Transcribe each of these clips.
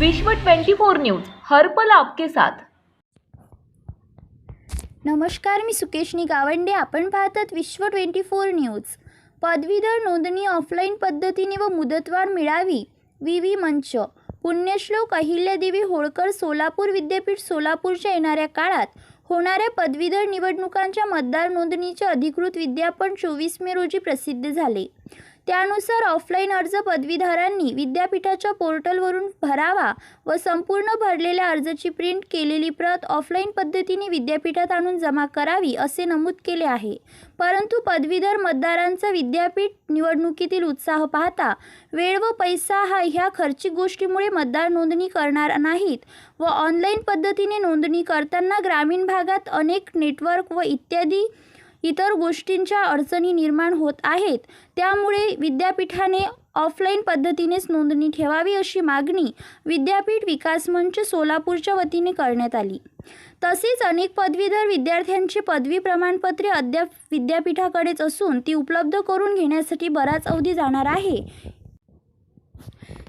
विश्व 24 न्यूज हर पल आपके साथ. नमस्कार मी सुकेशनी गावंडे. आपण पाहतात विश्व ट्वेंटी फोर न्यूज. पदवीधर नोंदणी ऑफलाईन पद्धतीने व मुदतवाढ मिळावी विवी मंच. पुण्यश्लोक अहिल्यादेवी होळकर सोलापूर विद्यापीठ सोलापूरच्या येणाऱ्या काळात होणाऱ्या पदवीधर निवडणुकांच्या मतदार नोंदणीचे अधिकृत विज्ञापन चोवीस मे रोजी प्रसिद्ध झाले. त्यानुसार ऑफलाईन अर्ज पदवीधरांनी विद्यापीठाच्या पोर्टलवरून भरावा व संपूर्ण भरलेल्या अर्जाची प्रिंट केलेली प्रत ऑफलाईन पद्धतीने विद्यापीठात आणून जमा करावी असे नमूद केले आहे. परंतु पदवीधर मतदारांचा विद्यापीठ निवडणुकीतील उत्साह पाहता वेळ व पैसा हा ह्या खर्चिक गोष्टीमुळे मतदार नोंदणी करणार नाहीत व ऑनलाईन पद्धतीने नोंदणी करताना ग्रामीण भागात अनेक नेटवर्क व इत्यादी इतर गोष्टींच्या अडचणी निर्माण होत आहेत. त्यामुळे विद्यापीठाने ऑफलाईन पद्धतीनेच नोंदणी ठेवावी अशी मागणी विद्यापीठ विकास मंच सोलापूरच्या वतीने करण्यात आली. तसेच अनेक पदवीधर विद्यार्थ्यांची पदवी प्रमाणपत्रे अद्याप विद्यापीठाकडेच असून ती उपलब्ध करून घेण्यासाठी बराच अवधी जाणार आहे.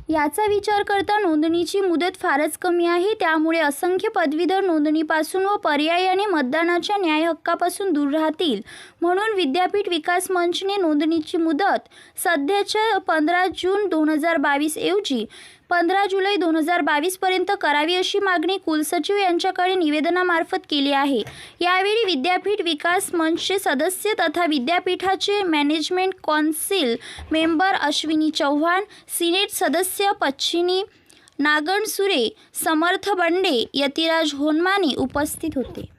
याचा विचार करता नोंदणीची मुदत फारच कमी आहे. त्यामुळे असंख्य पदवीधर नोंदणीपासून व पर्यायाने मतदानाच्या न्याय हक्कापासून दूर राहतील. म्हणून विद्यापीठ विकास मंचने नोंदणीची मुदत सध्याच्या पंधरा जून दोन हजार बावीस ऐवजी पंधरा जुलै दोन हजार बावीसपर्यंत करावी अशी मागणी कुलसचिव यांच्याकडे निवेदनामार्फत केली आहे. यावेळी विद्यापीठ विकास मंचचे सदस्य तथा विद्यापीठाचे management council member Ashwini Chavan senate सदस्य पश्चिमी नागणसुरे समर्थ बंडे यतिराज होनमानी उपस्थित होते.